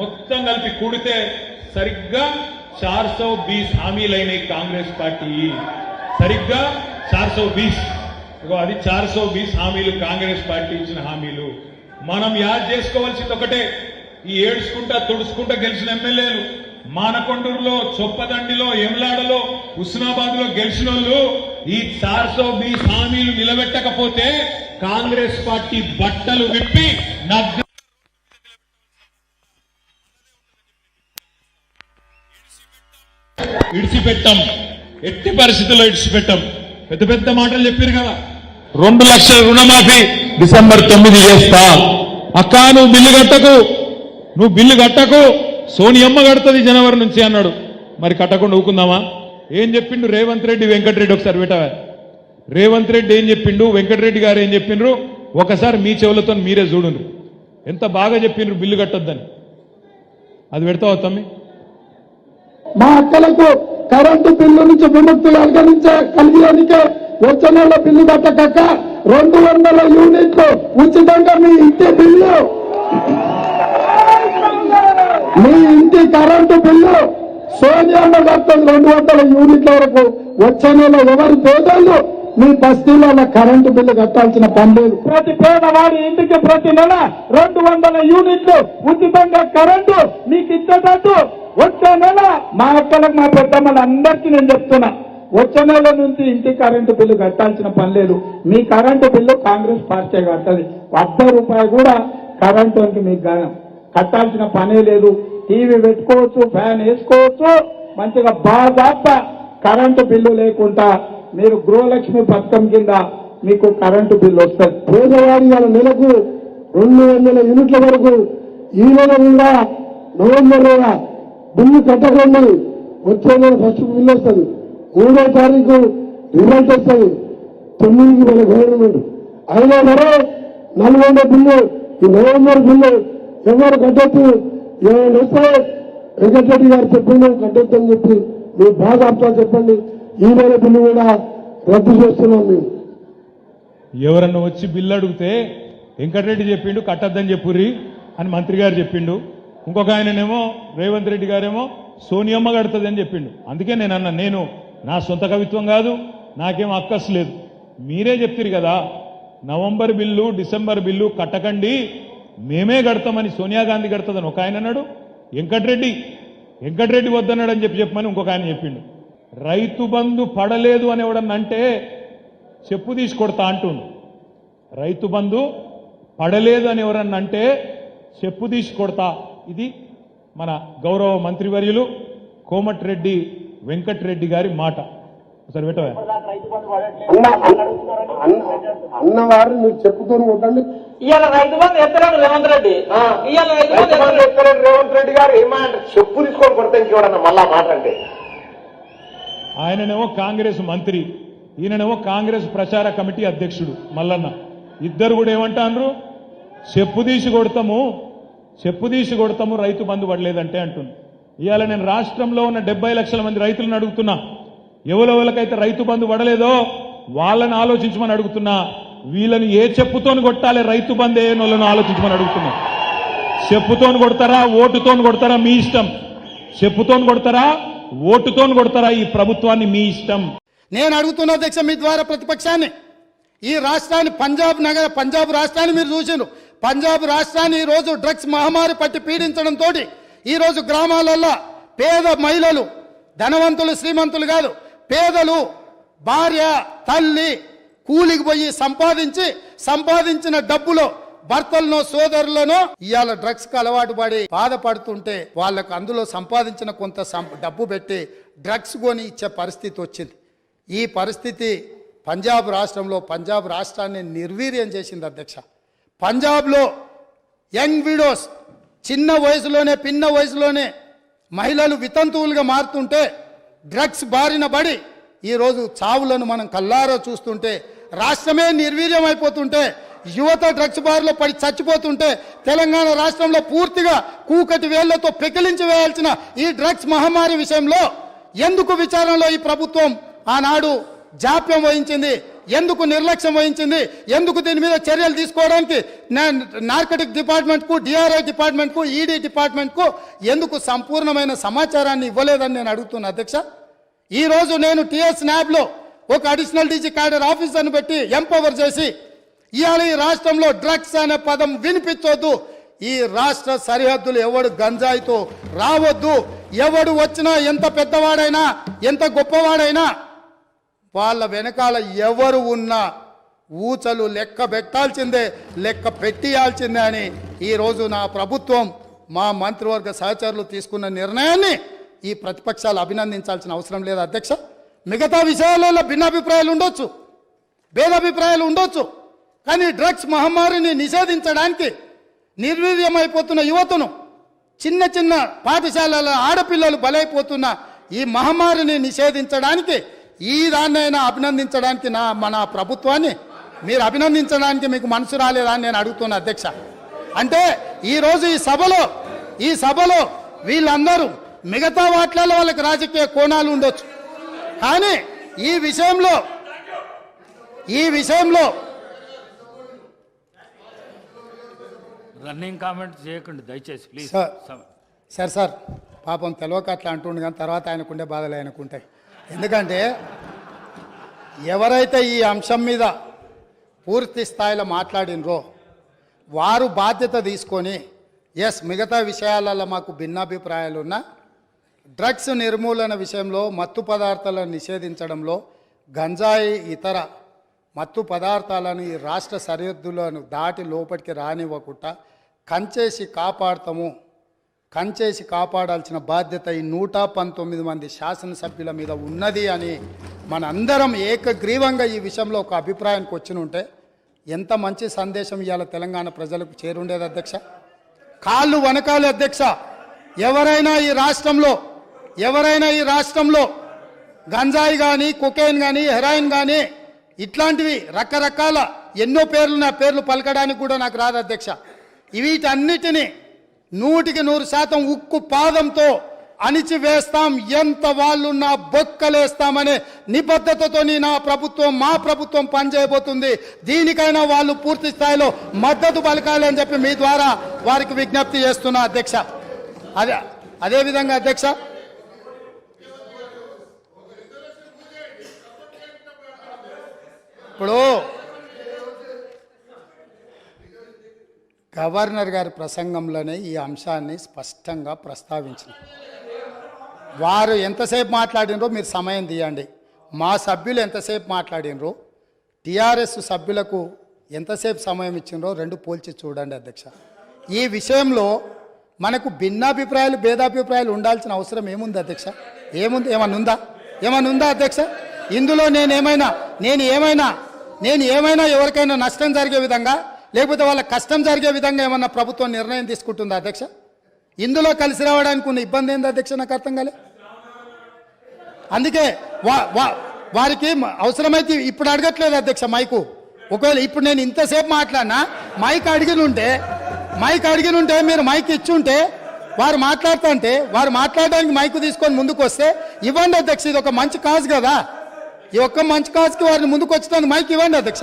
మొత్తం కలిపి కూడితే సరిగ్గా చార్సో బీస్ హామీలైనాయి కాంగ్రెస్ పార్టీ. సరిగ్గా చార్సో బీస్. అది చార్సో బీస్ హామీలు కాంగ్రెస్ పార్టీ ఇచ్చిన హామీలు. మనం యాద్ చేసుకోవాల్సింది ఒకటే. ఈ ఏడ్చుకుంటా తుడుచుకుంటా గెలిచిన ఎమ్మెల్యేలు. మానకొండూరులో చొప్పదండిలో ఎమ్లాడలో హుస్నాబాద్లో గెలిచిన వాళ్ళు ఈ చార్సో బీస్ హామీలు నిలబెట్టకపోతే కాంగ్రెస్ పార్టీ బట్టలు విప్పి నగ్న ఇడిచిపెట్టాం. ఎట్టి పరిస్థితుల్లో ఇడిచిపెట్టాం. పెద్ద పెద్ద మాటలు చెప్పారు కదా. రెండు లక్షల రుణమాఫీ డిసెంబర్ తొమ్మిది చేస్తా. అక్క నువ్వు బిల్లు కట్టకు. నువ్వు బిల్లు కట్టకు. సోనియమ్మ కడుతుంది జనవరి నుంచి అన్నాడు. మరి కట్టకుండా ఊకుందామా? ఏం చెప్పిండు రేవంత్ రెడ్డి వెంకటరెడ్డి ఒకసారి పెట్టవా రేవంత్ రెడ్డి ఏం చెప్పిండు? వెంకటరెడ్డి గారు ఏం చెప్పిండ్రు? ఒకసారి మీ చెవులతో మీరే చూడండి ఎంత బాగా చెప్పిండ్రు బిల్లు కట్టొద్దని. అది పెడతావా తమ్మి? మా అక్కలకు కరెంటు బిల్లు నుంచి విముక్తులు కలిగించే కలిగేందుకే వచ్చే నెల బిల్లు కట్టక రెండు వందల యూనిట్లు ఉచితంగా మీ ఇంటి బిల్లు. మీ ఇంటి కరెంటు బిల్లు సోనియా కడుతుంది రెండు వందల యూనిట్ల వరకు వచ్చే నెల ఎవరి పేదలు మీ బస్తీలలో కరెంటు బిల్లు కట్టాల్సిన పని లేదు. ప్రతి పేదవాడి ఇంటికి ప్రతి నెల రెండు వందల యూనిట్లు ఉచితంగా కరెంటు మీకు ఇచ్చేటట్టు వచ్చే నెల మా అక్కలకు మా పెద్దమ్మలు అందరికీ నేను చెప్తున్నా వచ్చే నెల నుంచి ఇంటి కరెంటు బిల్లు కట్టాల్సిన పని లేదు. మీ కరెంటు బిల్లు కాంగ్రెస్ పార్టీ కట్టదు. అర్ధ రూపాయి కూడా కరెంటు మీకు కట్టాల్సిన పనే లేదు. టీవీ పెట్టుకోవచ్చు ఫ్యాన్ వేసుకోవచ్చు మంచిగా బాగా కరెంటు బిల్లు లేకుండా మీరు గృహలక్ష్మి పథకం కింద మీకు కరెంటు బిల్లు వస్తుంది పేదవాడి వాళ్ళ నెలకు రెండు వందల యూనిట్ల వరకు ఈ నెల కూడా నవంబర్ నెల బిల్లు కట్టకండి వచ్చే నెల ఫస్ట్ బిల్లు వస్తుంది. మూడో తారీఖు రిజల్ట్ వస్తుంది. తొమ్మిదికి మన గవర్నమెంట్ అయినా మరో నల్గొండ బిల్లు ఈ నవంబర్ బిల్లు ఎవరు కట్టొచ్చు ఏమైనా వస్తే వెంకటరెడ్డి గారు చెప్పిండు కట్టొచ్చు అని చెప్పి మీరు బాగా అర్థం చెప్పండి. ఈ బిల్లు కూడా రద్దు చేస్తున్నాం మేము. ఎవరన్నా వచ్చి బిల్లు అడిగితే వెంకటరెడ్డి చెప్పిండు కట్టద్దని చెప్పుర్రి అని మంత్రి గారు చెప్పిండు. ఇంకొక ఆయననేమో రేవంత్ రెడ్డి గారేమో సోనియమ్మ కడుతుంది అని చెప్పిండు. అందుకే నేను అన్నా నేను నా సొంత కవిత్వం కాదు నాకేం అక్కస్ లేదు. మీరే చెప్తారు కదా నవంబర్ బిల్లు డిసెంబర్ బిల్లు కట్టకండి మేమే కడతామని సోనియా గాంధీ కడుతుందని ఒక ఆయన అన్నాడు. వెంకటరెడ్డి వెంకటరెడ్డి వద్దన్నాడు అని చెప్పి చెప్పమని ఇంకొక ఆయన చెప్పిండు. రైతు బంధు పడలేదు అని ఎవడన్నా అంటే చెప్పు తీసి కొడతా అంటుండు. రైతు బంధు పడలేదు అని ఎవరన్నా అంటే చెప్పు తీసి కొడతా. ఇది మన గౌరవ మంత్రివర్యులు కోమటిరెడ్డి వెంకటరెడ్డి గారి మాట. ఒకసారి పెట్టవా అన్న అన్న- అన్నవారు మీరు చెప్పుతూ ఉండండి. ఇవాళ రైతు బంధు ఎత్తలేడు రేవంత్ రెడ్డి. ఇవాళ రైతు బంధు ఎత్తలేడు. రేవంత్ రెడ్డి గారు. ఏమంటే చెప్పు తీసుకొని కొడితే ఇంకోడన్నా మళ్ళా మాట అంటే? ఆయననేమో కాంగ్రెస్ మంత్రి ఈయననేమో కాంగ్రెస్ ప్రచార కమిటీ అధ్యక్షుడు మల్లన్న. ఇద్దరు కూడా ఏమంటారు చెప్పు తీసి కొడతాము చెప్పు తీసి కొడతాము రైతు బంధు పడలేదంటే అంటుంది ఇవాళ నేను రాష్ట్రంలో ఉన్న డెబ్బై లక్షల మంది రైతులను అడుగుతున్నా. ఎవరెవరికైతే రైతు బంధు పడలేదో వాళ్ళని ఆలోచించమని అడుగుతున్నా. వీళ్ళని ఏ చెప్పుతోని కొట్టాలి రైతు బంధు ఏ వాళ్ళని ఆలోచించమని అడుగుతున్నా. చెప్పుతోని కొడతారా ఓటుతోని కొడతారా మీ ఇష్టం? చెప్పుతోని కొడతారా? ఓటుతోని కొడతారా ఈ ప్రభుత్వాన్ని మీ ఇష్టం? నేను అడుగుతున్న అధ్యక్ష మీ ద్వారా ప్రతిపక్షాన్ని. ఈ రాష్ట్రాన్ని పంజాబ్ నగర పంజాబ్ రాష్ట్రాన్ని మీరు చూసిండ్రు. పంజాబ్ రాష్ట్రాన్ని ఈ రోజు డ్రగ్స్ మహమ్మారి పట్టి పీడించడంతో ఈ రోజు గ్రామాలలో పేద మహిళలు ధనవంతులు శ్రీమంతులు కాదు పేదలు భార్య తల్లి కూలికి పోయి సంపాదించి సంపాదించిన డబ్బులో భర్తలను సోదరులను ఇవాళ డ్రగ్స్కు అలవాటు పడి బాధపడుతుంటే వాళ్ళకు అందులో సంపాదించిన కొంత సం- డబ్బు పెట్టి డ్రగ్స్ కొని ఇచ్చే పరిస్థితి వచ్చింది. ఈ పరిస్థితి పంజాబ్ రాష్ట్రంలో పంజాబ్ రాష్ట్రాన్ని నిర్వీర్యం చేసింది అధ్యక్ష. పంజాబ్లో యంగ్ విడోస్ చిన్న వయసులోనే పిన్న వయసులోనే మహిళలు వితంతువులుగా మారుతుంటే డ్రగ్స్ బారిన పడి ఈరోజు చావులను మనం కల్లారో చూస్తుంటే రాష్ట్రమే నిర్వీర్యం అయిపోతుంటే యువత డ్రగ్స్ బారిలో పడి చచ్చిపోతుంటే తెలంగాణ రాష్ట్రంలో పూర్తిగా కూకటి వేళ్ళతో పెకిలించి వేయాల్సిన ఈ డ్రగ్స్ మహమ్మారి విషయంలో ఎందుకు విచారణలో ఈ ప్రభుత్వం ఆనాడు జాప్యం వహించింది? ఎందుకు నిర్లక్ష్యం వహించింది? ఎందుకు దీని మీద చర్యలు తీసుకోవడానికి నార్కటిక్ డిపార్ట్మెంట్కు డిఆర్ఐ డిపార్ట్మెంట్కు ఈడీ డిపార్ట్మెంట్కు ఎందుకు సంపూర్ణమైన సమాచారాన్ని ఇవ్వలేదని నేను అడుగుతున్నా అధ్యక్ష. ఈ రోజు నేను టీఎస్ న్యాబ్లో ఒక అడిషనల్ డీజీ క్యాడర్ ఆఫీసర్ను పెట్టి ఎంపవర్ చేసి ఇవాళ ఈ రాష్ట్రంలో డ్రగ్స్ అనే పదం వినిపించొద్దు. ఈ రాష్ట్ర సరిహద్దులు ఎవడు గంజాయితో రావద్దు. ఎవడు వచ్చినా ఎంత పెద్దవాడైనా ఎంత గొప్పవాడైనా వాళ్ళ వెనకాల ఎవరు ఉన్నా ఊచలు లెక్క పెట్టాల్సిందే లెక్క పెట్టియాల్సిందే అని ఈరోజు నా ప్రభుత్వం మా మంత్రివర్గ సహచరులు తీసుకున్న నిర్ణయాన్ని ఈ ప్రతిపక్షాలు అభినందించాల్సిన అవసరం లేదు అధ్యక్ష. మిగతా విషయాలలో భిన్నాభిప్రాయాలు ఉండొచ్చు. భేదాభిప్రాయాలు ఉండొచ్చు. కానీ డ్రగ్స్ మహమ్మారిని నిషేధించడానికి నిర్వీర్యమైపోతున్న యువతను చిన్న చిన్న పాఠశాలల ఆడపిల్లలు బలైపోతున్న ఈ మహమ్మారిని నిషేధించడానికి ఈ దాన్నైనా అభినందించడానికి నా మన ప్రభుత్వాన్ని మీరు అభినందించడానికి మీకు మనసు రాలేదా అని నేను అడుగుతున్నా అధ్యక్ష. అంటే ఈరోజు ఈ సభలో ఈ సభలో వీళ్ళందరూ మిగతా వాట్లలో వాళ్ళకి రాజకీయ కోణాలు ఉండొచ్చు. కానీ ఈ విషయంలో ఈ విషయంలో రన్నింగ్ కామెంట్ చేయకండి దయచేసి ప్లీజ్ సార్. సార్ సార్ పాపం తెలియక అట్లా అంటుండు కానీ తర్వాత ఆయనకుండే బాధలు ఆయనకుంటాయి ఎందుకంటే ఎవరైతే ఈ అంశం మీద పూర్తి స్థాయిలో మాట్లాడినరో వారు బాధ్యత తీసుకొని ఎస్ మిగతా విషయాలలో మాకు భిన్నాభిప్రాయాలు ఉన్నా డ్రగ్స్ నిర్మూలన విషయంలో మత్తు పదార్థాలను నిషేధించడంలో గంజాయి ఇతర మత్తు పదార్థాలను ఈ రాష్ట్ర సరిహద్దులను దాటి లోపలికి రానివ్వకుండా కంచేసి కాపాడతాము. కంచేసి కాపాడాల్సిన బాధ్యత ఈ నూట పంతొమ్మిది మంది శాసనసభ్యుల మీద ఉన్నది అని మనందరం ఏకగ్రీవంగా ఈ విషయంలో ఒక అభిప్రాయానికి వచ్చి ఉంటే ఎంత మంచి సందేశం ఇవాళ తెలంగాణ ప్రజలకు చేరుండేది అధ్యక్ష? కాళ్ళు వనకాలి అధ్యక్ష. ఎవరైనా ఈ రాష్ట్రంలో ఎవరైనా ఈ రాష్ట్రంలో గంజాయి కానీ కొకైన్ కానీ హెరాయిన్ కానీ ఇట్లాంటివి రకరకాల ఎన్నో పేర్లు నా పేర్లు పలకడానికి కూడా నాకు రాదు అధ్యక్ష. వీటన్నిటిని నూటికి నూరు శాతం ఉక్కు పాదంతో అణిచివేస్తాం. ఎంత వాళ్ళున్నా బొక్కలేస్తామనే నిబద్ధతతోని నా ప్రభుత్వం మా ప్రభుత్వం పనిచేయబోతుంది. దీనికైనా వాళ్ళు పూర్తి స్థాయిలో మద్దతు పలకాలి అని చెప్పి మీ ద్వారా వారికి విజ్ఞప్తి చేస్తున్నా అధ్యక్ష. అదే అదేవిధంగా అధ్యక్ష ఇప్పుడు గవర్నర్ గారి ప్రసంగంలోనే ఈ అంశాన్ని స్పష్టంగా ప్రస్తావించిన. వారు ఎంతసేపు మాట్లాడినరో మీరు సమయం తీయండి. మా సభ్యులు ఎంతసేపు మాట్లాడినరో టీఆర్ఎస్ సభ్యులకు ఎంతసేపు సమయం ఇచ్చినరో రెండు పోల్చి చూడండి అధ్యక్ష. ఈ విషయంలో మనకు భిన్నాభిప్రాయాలు భేదాభిప్రాయాలు ఉండాల్సిన అవసరం ఏముంది అధ్యక్ష? ఏముంది? ఏమన్నా ఉందా? ఏమన్నా ఉందా అధ్యక్ష? ఇందులో నేనేమైనా నేను ఏమైనా నేను ఏమైనా ఎవరికైనా నష్టం జరిగే విధంగా లేకపోతే వాళ్ళ కష్టం జరిగే విధంగా ఏమన్నా ప్రభుత్వం నిర్ణయం తీసుకుంటుందా అధ్యక్ష? ఇందులో కలిసి రావడానికి ఉన్న ఇబ్బంది ఏంది అధ్యక్ష నాకు అర్థం కాలే? అందుకే వా వా- వారికి అవసరమైతే ఇప్పుడు అడగట్లేదు అధ్యక్ష మైకు. ఒకవేళ ఇప్పుడు నేను ఇంతసేపు మాట్లాడినా మైక్ అడిగినుంటే మైక్ అడిగినుంటే మీరు మైక్ ఇచ్చుంటే వారు మాట్లాడుతుంటే వారు మాట్లాడడానికి మైకు తీసుకొని ముందుకు వస్తే ఇవ్వండి అధ్యక్ష ఇది ఒక మంచి కాజ్ కదా. ఈ ఒక్క మంచి కాజ్కి వారిని ముందుకు వచ్చినందుకు మైక్ ఇవ్వండి అధ్యక్ష.